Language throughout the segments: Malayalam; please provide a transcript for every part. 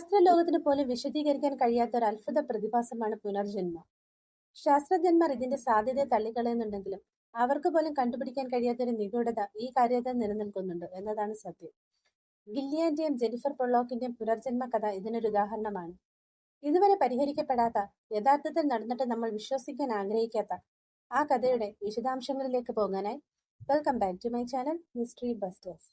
ശാസ്ത്രലോകത്തിന് പോലും വിശദീകരിക്കാൻ കഴിയാത്ത ഒരു അത്ഭുത പ്രതിഭാസമാണ് പുനർജന്മം. ശാസ്ത്രജ്ഞന്മാർ ഇതിന്റെ സാധ്യതയെ തള്ളിക്കളയുന്നുണ്ടെങ്കിലും അവർക്ക് പോലും കണ്ടുപിടിക്കാൻ കഴിയാത്ത ഒരു നിഗൂഢത ഈ കാര്യത്തിൽ നിലനിൽക്കുന്നുണ്ട് എന്നതാണ് സത്യം. ഗില്ലിയാന്റെയും ജെനിഫർ പൊള്ളോക്കിന്റെയും പുനർജന്മ കഥ ഇതിനൊരു ഉദാഹരണമാണ്. ഇതുവരെ പരിഹരിക്കപ്പെടാത്ത, യഥാർത്ഥത്തിൽ നടന്നിട്ട് നമ്മൾ വിശ്വസിക്കാൻ ആഗ്രഹിക്കാത്ത ആ കഥയുടെ വിശദാംശങ്ങളിലേക്ക് പോകാനായി welcome back to my channel mystery busters.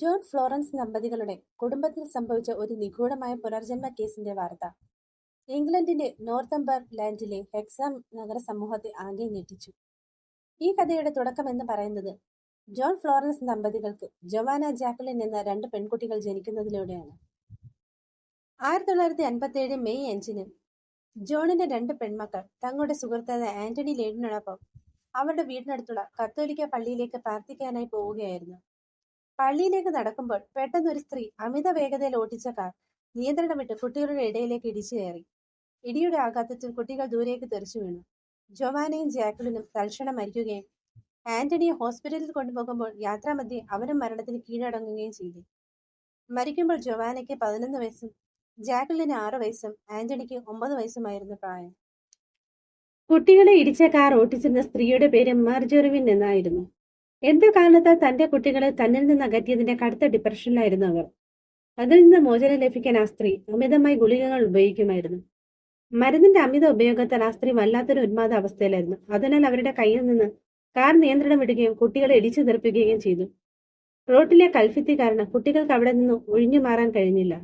John Florence ദമ്പതികളുടെ കുടുംബത്തിൽ സംഭവിച്ച ഒരു നിഗൂഢമായ പുനർജന്മ കേസിന്റെ വാർത്ത ഇംഗ്ലണ്ടിന്റെ നോർത്തംബർലാൻഡിലെ ഹെക്സാം നഗര സമൂഹത്തെ ആകെ ഞെട്ടിച്ചു. ഈ കഥയുടെ തുടക്കം എന്ന് പറയുന്നത് ജോൺ ഫ്ലോറൻസ് ദമ്പതികൾക്ക് ജൊവാന ജാക്കലിൻ എന്ന രണ്ട് പെൺകുട്ടികൾ ജനിക്കുന്നതിലൂടെയാണ്. ആയിരത്തി തൊള്ളായിരത്തി അൻപത്തി ഏഴ് മെയ് അഞ്ചിന് ജോണിന്റെ രണ്ട് പെൺമക്കൾ തങ്ങളുടെ സുഹൃത്തായ ആന്റണി ലേഡിനോടൊപ്പം അവരുടെ വീടിനടുത്തുള്ള കത്തോലിക്ക പള്ളിയിലേക്ക് പ്രാർത്ഥിക്കാനായി പോവുകയായിരുന്നു. പള്ളിയിലേക്ക് നടക്കുമ്പോൾ പെട്ടെന്ന് ഒരു സ്ത്രീ അമിത വേഗതയിൽ ഓടിച്ച കാർ നിയന്ത്രണം വിട്ട് കുട്ടികളുടെ ഇടയിലേക്ക് ഇടിച്ചു കയറി. ഇടിയുടെ ആഘാതത്തിൽ കുട്ടികൾ ദൂരേക്ക് തെറിച്ചു വീണു. ജൊവാനയും ജാക്വലിനും തൽക്ഷണം മരിക്കുകയും ആന്റണിയെ ഹോസ്പിറ്റലിൽ കൊണ്ടുപോകുമ്പോൾ യാത്രാമധ്യേ അവരും മരണത്തിന് കീഴടങ്ങുകയും ചെയ്തു. മരിക്കുമ്പോൾ ജൊവാനയ്ക്ക് പതിനൊന്ന് വയസ്സും ജാക്വലിന് ആറ് വയസ്സും ആന്റണിക്ക് ഒമ്പത് വയസ്സുമായിരുന്നു പ്രായം. കുട്ടികളെ ഇടിച്ച കാർ ഓട്ടിച്ചിരുന്ന സ്ത്രീയുടെ പേര് മർജോറിവിൻ എന്നായിരുന്നു. എന്തു കാരണത്താൽ തന്റെ കുട്ടികളെ തന്നിൽ നിന്ന് അകറ്റിയതിന്റെ കടുത്ത ഡിപ്രഷനിലായിരുന്നു അവർ. അതിൽ നിന്ന് മോചനം ലഭിക്കാൻ ആ സ്ത്രീ അമിതമായി ഗുളികകൾ ഉപയോഗിക്കുമായിരുന്നു. മരുന്നിന്റെ അമിത ഉപയോഗത്താൽ ആ സ്ത്രീ വല്ലാത്തൊരു ഉന്മാദ അവസ്ഥയിലായിരുന്നു. അതിനാൽ അവരുടെ കയ്യിൽ നിന്ന് കാർ നിയന്ത്രണം വിടുകയും കുട്ടികളെ ഇടിച്ചു തെറിപ്പിക്കുകയും ചെയ്തു. റോട്ടിലെ കൽഫിത്തി കാരണം കുട്ടികൾക്ക് അവിടെ നിന്ന് ഒഴിഞ്ഞു മാറാൻ കഴിഞ്ഞില്ല.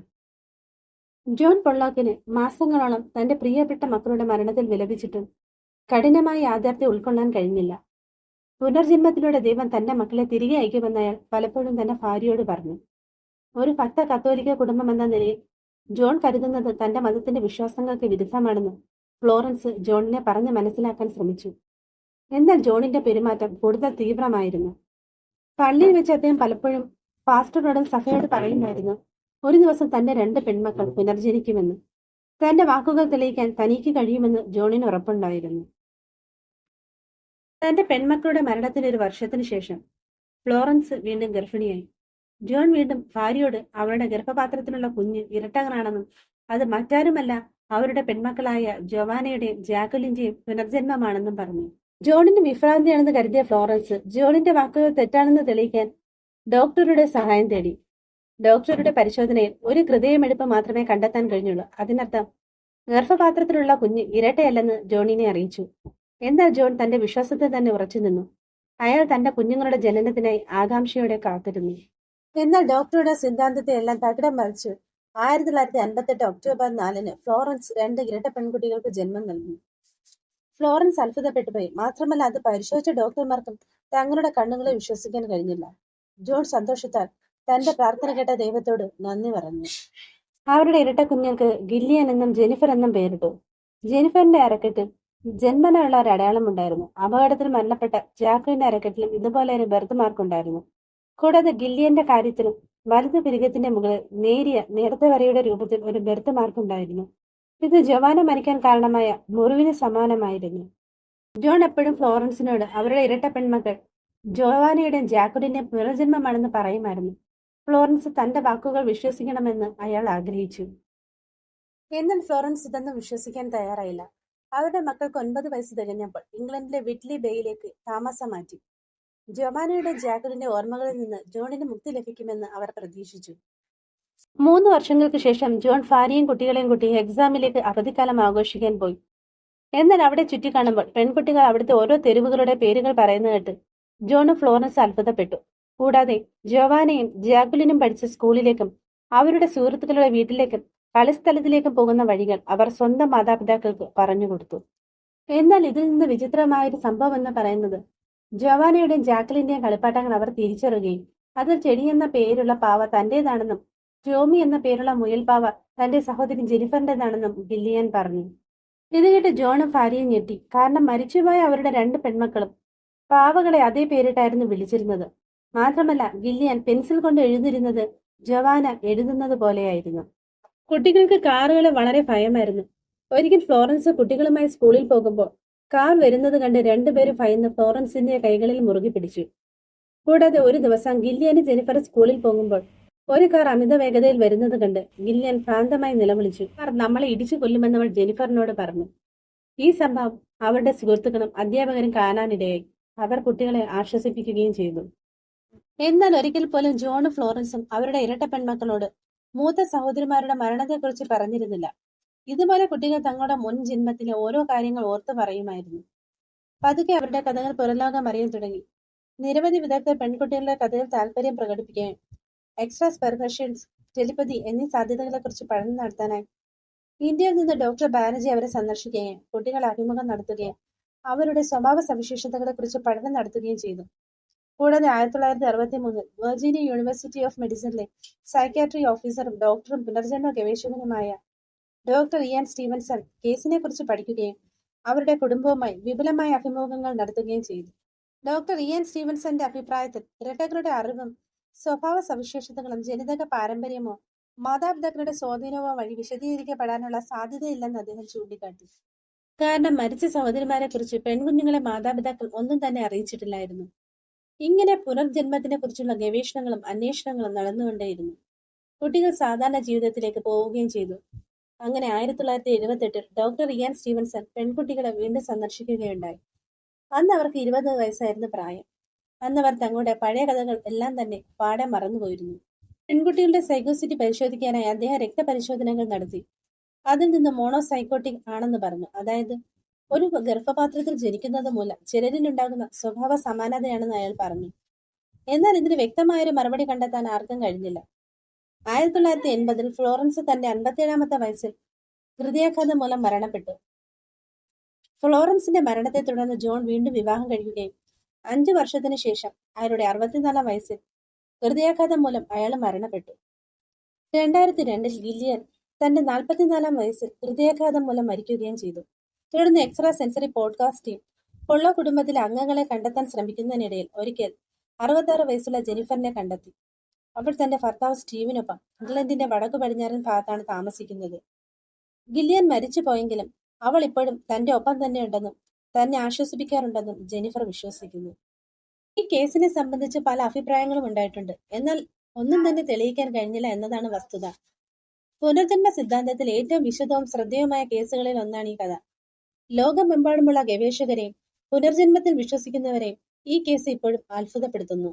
ജോൺ പൊള്ളോക്കിന് മാസങ്ങളോളം തന്റെ പ്രിയപ്പെട്ട മക്കളുടെ മരണത്തിൽ വിലപിച്ചിട്ടും കഠിനമായ യാഥാർത്ഥ്യം ഉൾക്കൊള്ളാൻ കഴിഞ്ഞില്ല. പുനർജന്മത്തിലൂടെ ദൈവം തന്റെ മക്കളെ തിരികെ അയക്കുമെന്ന് അയാൾ പലപ്പോഴും തന്റെ ഭാര്യയോട് പറഞ്ഞു. ഒരു ഭക്ത കത്തോലിക്ക കുടുംബം എന്ന നിലയിൽ ജോൺ കരുതുന്നത് തന്റെ മതത്തിന്റെ വിശ്വാസങ്ങൾക്ക് വിരുദ്ധമാണെന്ന് ഫ്ലോറൻസ് ജോണിനെ പറഞ്ഞ് മനസ്സിലാക്കാൻ ശ്രമിച്ചു. എന്നാൽ ജോണിന്റെ പെരുമാറ്റം കൂടുതൽ തീവ്രമായിരുന്നു. പള്ളിയിൽ വെച്ച് അദ്ദേഹം പലപ്പോഴും പാസ്റ്ററോടും സഭയോട് പറയുമായിരുന്നു ഒരു ദിവസം തന്റെ രണ്ട് പെൺമക്കൾ പുനർജനിക്കുമെന്ന്. തന്റെ വാക്കുകൾ തെളിയിക്കാൻ തനിക്ക് കഴിയുമെന്ന് ജോണിന് ഉറപ്പുണ്ടായിരുന്നു. തന്റെ പെൺമക്കളുടെ മരണത്തിന് ഒരു വർഷത്തിന് ശേഷം ഫ്ലോറൻസ് വീണ്ടും ഗർഭിണിയായി. ജോൺ വീണ്ടും ഭാര്യയോട് അവളുടെ ഗർഭപാത്രത്തിലുള്ള കുഞ്ഞ് ഇരട്ടകളാണെന്നും അത് മറ്റാരുമല്ല അവരുടെ പെൺമക്കളായ ജോവാനയുടെയും ജാക്കലിന്റെയും പുനർജന്മമാണെന്നും പറഞ്ഞു. ജോണിന് വിഭ്രാന്തിയാണെന്ന് കരുതിയ ഫ്ലോറൻസ് ജോണിന്റെ വാക്കുകൾ തെറ്റാണെന്ന് തെളിയിക്കാൻ ഡോക്ടറുടെ സഹായം തേടി. ഡോക്ടറുടെ പരിശോധനയിൽ ഒരു ഹൃദയമിടിപ്പ് മാത്രമേ കണ്ടെത്താൻ കഴിഞ്ഞുള്ളൂ. അതിനർത്ഥം ഗർഭപാത്രത്തിലുള്ള കുഞ്ഞ് ഇരട്ടയല്ലെന്ന് ജോണിനെ അറിയിച്ചു. എന്നാൽ ജോൺ തന്റെ വിശ്വാസത്തെ തന്നെ ഉറച്ചു നിന്നു അയാൾ തന്റെ കുഞ്ഞുങ്ങളുടെ ജനനത്തിനായി ആകാംക്ഷയോടെ കാത്തിരുന്നു. എന്നാൽ ഡോക്ടറുടെ സിദ്ധാന്തത്തെ എല്ലാം തകിടം മറിച്ച് ആയിരത്തി തൊള്ളായിരത്തി അൻപത്തെട്ട് ഒക്ടോബർ നാലിന് ഫ്ലോറൻസ് രണ്ട് ഇരട്ട പെൺകുട്ടികൾക്ക് ജന്മം നൽകി. ഫ്ലോറൻസ് അത്ഭുതപ്പെട്ടുപോയി. മാത്രമല്ല അത് പരിശോധിച്ച ഡോക്ടർമാർക്കും തങ്ങളുടെ കണ്ണുകളെ വിശ്വസിക്കാൻ കഴിഞ്ഞില്ല. ജോൺ സന്തോഷത്താൽ തന്റെ പ്രാർത്ഥന കേട്ട ദൈവത്തോട് നന്ദി പറഞ്ഞു. അവരുടെ ഇരട്ട കുഞ്ഞുങ്ങൾക്ക് ഗില്ലിയൻ എന്നും ജെനിഫർ എന്നും പേരിട്ടു. ജെനിഫറിന്റെ അരക്കെട്ടിൽ ജന്മനായുള്ള ഒരു അടയാളമുണ്ടായിരുന്നു. അപകടത്തിൽ മരണപ്പെട്ട ജാക്കുവിന്റെ അരക്കെട്ടിലും ഇതുപോലെ ഒരു ബർത്ത് മാർക്ക് ഉണ്ടായിരുന്നു. കൂടാതെ ഗില്ലിയന്റെ കാര്യത്തിലും വലതു പിരികത്തിന്റെ മുകളിൽ നേരിയ നേരത്തെ വരയുടെ രൂപത്തിൽ ഒരു ബർത്ത് മാർക്ക് ഉണ്ടായിരുന്നു. ഇത് ജവാന മരിക്കാൻ കാരണമായ മുറിവിന് സമാനമായിരുന്നു. ജോൺ എപ്പോഴും ഫ്ലോറൻസിനോട് അവരുടെ ഇരട്ട പെൺമക്കൾ ജോവാനയുടെയും ജാക്കുഡിന്റെയും പുനർജന്മമാണെന്ന് പറയുമായിരുന്നു. ഫ്ലോറൻസ് തന്റെ വാക്കുകൾ വിശ്വസിക്കണമെന്ന് അയാൾ ആഗ്രഹിച്ചു. എന്നാൽ ഫ്ലോറൻസ് ഇതൊന്നും വിശ്വസിക്കാൻ തയ്യാറായില്ല. അവരുടെ മക്കൾക്ക് ഒൻപത് വയസ്സ് തികഞ്ഞപ്പോൾ ഇംഗ്ലണ്ടിലെ വിറ്റ്ലി ബേയിലേക്ക് താമസം മാറ്റി. ജൊമാനയുടെ ജാക്വലിന്റെ ഓർമ്മകളിൽ നിന്ന് ജോണിന് മുക്തി ലഭിക്കുമെന്ന് അവർ പ്രതീക്ഷിച്ചു. മൂന്ന് വർഷങ്ങൾക്ക് ശേഷം ജോൺ ഭാര്യയും കുട്ടികളെയും കൂട്ടി എക്സാമിലേക്ക് അവധിക്കാലം ആഘോഷിക്കാൻ പോയി. എന്നാൽ അവിടെ ചുറ്റിക്കാണുമ്പോൾ പെൺകുട്ടികൾ അവിടുത്തെ ഓരോ തെരുവുകളുടെ പേരുകൾ പറയുന്നത് കേട്ട് ജോണ് ഫ്ലോറൻസ് അത്ഭുതപ്പെട്ടു. കൂടാതെ ജോവാനയും ജാക്കുലിനും പഠിച്ച സ്കൂളിലേക്കും അവരുടെ സുഹൃത്തുക്കളുടെ വീട്ടിലേക്കും കളിസ്ഥലത്തിലേക്കും പോകുന്ന വഴികൾ അവർ സ്വന്തം മാതാപിതാക്കൾക്ക് പറഞ്ഞു കൊടുത്തു എന്നാൽ ഇതിൽ നിന്ന് വിചിത്രമായ ഒരു വിചിത്രമായൊരു സംഭവമെന്ന് പറയുന്നത് ജവാനയുടെയും ജാക്കലിന്റെയും കളിപ്പാട്ടങ്ങൾ അവർ തിരിച്ചറിയുകയും അതിൽ ചെടി എന്ന പേരുള്ള പാവ തന്റേതാണെന്നും ജോമി എന്ന പേരുള്ള മുയൽപാവ തന്റെ സഹോദരി ജെനിഫറിന്റേതാണെന്നും ഗില്ലിയൻ പറഞ്ഞു. ഇത് കേട്ട് ജോണും ഭാര്യയും ഞെട്ടി. കാരണം മരിച്ചുപോയ അവരുടെ രണ്ട് പെൺമക്കളും പാവകളെ അതേ പേരിട്ടായിരുന്നു വിളിച്ചിരുന്നത്. മാത്രമല്ല ഗില്ലിയൻ പെൻസിൽ കൊണ്ട് എഴുതിരുന്നത് ജവാന എഴുതുന്നത് പോലെയായിരുന്നു. കുട്ടികൾക്ക് കാറുകളെ വളരെ ഭയമായിരുന്നു. ഒരിക്കൽ ഫ്ലോറൻസ് കുട്ടികളുമായി സ്കൂളിൽ പോകുമ്പോൾ കാർ വരുന്നത് കണ്ട് രണ്ടുപേരും ഭയന്ന് ഫ്ലോറൻസിന്റെ കൈകളിൽ മുറുകി പിടിച്ചു. കൂടാതെ ഒരു ദിവസം ഗില്ലിയന് ജെനിഫർ സ്കൂളിൽ പോകുമ്പോൾ ഒരു കാർ അമിത വേഗതയിൽ വരുന്നത് കണ്ട് ഗില്ലിയൻ ഭ്രാന്തമായി നിലവിളിച്ചു കാർ നമ്മളെ ഇടിച്ചു കൊല്ലുമെന്നവൾ ജെനിഫറിനോട് പറഞ്ഞു ഈ സംഭവം അവരുടെ സുഹൃത്തുക്കളും അധ്യാപകരും കാണാനിടയായി അവർ കുട്ടികളെ ആശ്വസിപ്പിക്കുകയും ചെയ്തു എന്നാൽ ഒരിക്കൽ പോലും ജോണും ഫ്ലോറൻസും അവരുടെ ഇരട്ട പെൺമക്കളോട് മൂത്ത സഹോദരിമാരുടെ മരണത്തെക്കുറിച്ച് പറഞ്ഞിരുന്നില്ല. ഇതുപോലെ കുട്ടികൾ തങ്ങളുടെ മുൻ ജന്മത്തിലെ ഓരോ കാര്യങ്ങൾ ഓർത്തു പറയുമായിരുന്നു. പതുക്കെ അവരുടെ കഥകൾ പുറലോകം അറിയാൻ തുടങ്ങി. നിരവധി വിദഗ്ധർ പെൺകുട്ടികളുടെ കഥയിൽ താല്പര്യം പ്രകടിപ്പിക്കുകയും എക്സ്ട്രാ സ്പെർഫഷൻസ് ടെലിപ്പതി എന്നീ സാധ്യതകളെക്കുറിച്ച് പഠനം നടത്താനായി ഇന്ത്യയിൽ നിന്ന് ഡോക്ടർ ബാനർജി അവരെ സന്ദർശിക്കുകയും കുട്ടികൾ അഭിമുഖം നടത്തുകയും അവരുടെ സ്വഭാവ സവിശേഷതകളെക്കുറിച്ച് പഠനം നടത്തുകയും ചെയ്തു. കൂടാതെ ആയിരത്തി തൊള്ളായിരത്തി അറുപത്തി മൂന്നിൽ വെർജീനിയ യൂണിവേഴ്സിറ്റി ഓഫ് മെഡിസിനിലെ സൈക്യാട്രി ഓഫീസറും ഡോക്ടറും പുനർജന്മ ഗവേഷകനുമായ ഡോക്ടർ ഇയാൻ സ്റ്റീവൻസൺ കേസിനെ കുറിച്ച് പഠിക്കുകയും അവരുടെ കുടുംബവുമായി വിപുലമായ അഭിമുഖങ്ങൾ നടത്തുകയും ചെയ്തു. ഡോക്ടർ ഇയാൻ സ്റ്റീവൻസന്റെ അഭിപ്രായത്തിൽ ഇരട്ടകളുടെ അറിവും സ്വഭാവ സവിശേഷതകളും ജനിതക പാരമ്പര്യമോ മാതാപിതാക്കളുടെ സ്വാധീനമോ വഴി വിശദീകരിക്കപ്പെടാനുള്ള സാധ്യതയില്ലെന്ന് അദ്ദേഹം ചൂണ്ടിക്കാട്ടി. കാരണം മരിച്ച സഹോദരിമാരെ കുറിച്ച് പെൺകുഞ്ഞുങ്ങളെ മാതാപിതാക്കൾ ഒന്നും തന്നെ അറിയിച്ചിട്ടില്ലായിരുന്നു. ഇങ്ങനെ പുനർജന്മത്തിനെ കുറിച്ചുള്ള ഗവേഷണങ്ങളും അന്വേഷണങ്ങളും നടന്നുകൊണ്ടേയിരുന്നു. കുട്ടികൾ സാധാരണ ജീവിതത്തിലേക്ക് പോവുകയും ചെയ്തു. അങ്ങനെ ആയിരത്തി തൊള്ളായിരത്തി എഴുപത്തെട്ടിൽ ഡോക്ടർ ഇയാൻ സ്റ്റീവൻസൺ പെൺകുട്ടികളെ വീണ്ടും സന്ദർശിക്കുകയുണ്ടായി. അന്ന് അവർക്ക് ഇരുപത് വയസ്സായിരുന്നു പ്രായം. അന്ന് അവർ തങ്ങളുടെ പഴയ കഥകൾ എല്ലാം തന്നെ പാടെ മറന്നുപോയിരുന്നു. പെൺകുട്ടികളുടെ സൈക്കോസിറ്റി പരിശോധിക്കാനായി അദ്ദേഹം രക്തപരിശോധനകൾ നടത്തി. അതിൽ നിന്ന് മോണോസൈക്കോട്ടിക് ആണെന്ന് പറഞ്ഞു. അതായത് ഒരു ഗർഭപാത്രത്തിൽ ജനിക്കുന്നത് മൂലം ചിലരിലുണ്ടാകുന്ന സ്വഭാവ സമാനതയാണെന്ന് അയാൾ പറഞ്ഞു. എന്നാൽ ഇതിന് വ്യക്തമായൊരു മറുപടി കണ്ടെത്താൻ ആർക്കും കഴിഞ്ഞില്ല. ആയിരത്തി തൊള്ളായിരത്തി എൺപതിൽ ഫ്ലോറൻസ് തന്റെ അൻപത്തിയേഴാമത്തെ വയസ്സിൽ ഹൃദയാഘാതം മൂലം മരണപ്പെട്ടു. ഫ്ലോറൻസിന്റെ മരണത്തെ തുടർന്ന് ജോൺ വീണ്ടും വിവാഹം കഴിക്കുകയും അഞ്ചു വർഷത്തിനു ശേഷം അയാളുടെ അറുപത്തിനാലാം വയസ്സിൽ ഹൃദയാഘാതം മൂലം അയാൾ മരണപ്പെട്ടു. രണ്ടായിരത്തി രണ്ടിൽ ഗില്ലിയൻ തന്റെ നാൽപ്പത്തിനാലാം വയസ്സിൽ ഹൃദയാഘാതം മൂലം മരിക്കുകയും ചെയ്തു. തുടർന്ന് എക്സ്ട്രാ സെൻസറി പോഡ്കാസ്റ്റ് ടീം പൊള്ള കുടുംബത്തിലെ അംഗങ്ങളെ കണ്ടെത്താൻ ശ്രമിക്കുന്നതിനിടയിൽ ഒരിക്കൽ അറുപത്താറ് വയസ്സുള്ള ജെനിഫറിനെ കണ്ടെത്തി. അവൾ തന്റെ ഭർത്താവ് സ്റ്റീവിനൊപ്പം ഇംഗ്ലണ്ടിന്റെ വടക്കു പടിഞ്ഞാറൻ ഭാഗത്താണ് താമസിക്കുന്നത്. ഗില്ലിയൻ മരിച്ചു പോയെങ്കിലും അവൾ ഇപ്പോഴും തന്റെ ഒപ്പം തന്നെയുണ്ടെന്നും തന്നെ ആശ്വസിപ്പിക്കാറുണ്ടെന്നും ജെനിഫർ വിശ്വസിക്കുന്നു. ഈ കേസിനെ സംബന്ധിച്ച് പല അഭിപ്രായങ്ങളും ഉണ്ടായിട്ടുണ്ട്. എന്നാൽ ഒന്നും തന്നെ തെളിയിക്കാൻ കഴിഞ്ഞില്ല എന്നതാണ് വസ്തുത. പുനർജന്മ സിദ്ധാന്തത്തിൽ ഏറ്റവും വിശദവും ശ്രദ്ധേയവുമായ കേസുകളിൽ ഒന്നാണ് ഈ കഥ. ലോകമെമ്പാടുമുള്ള ഗവേഷകരെയും പുനർജന്മത്തിൽ വിശ്വസിക്കുന്നവരെയും ഈ കേസ് ഇപ്പോഴും അത്ഭുതപ്പെടുത്തുന്നു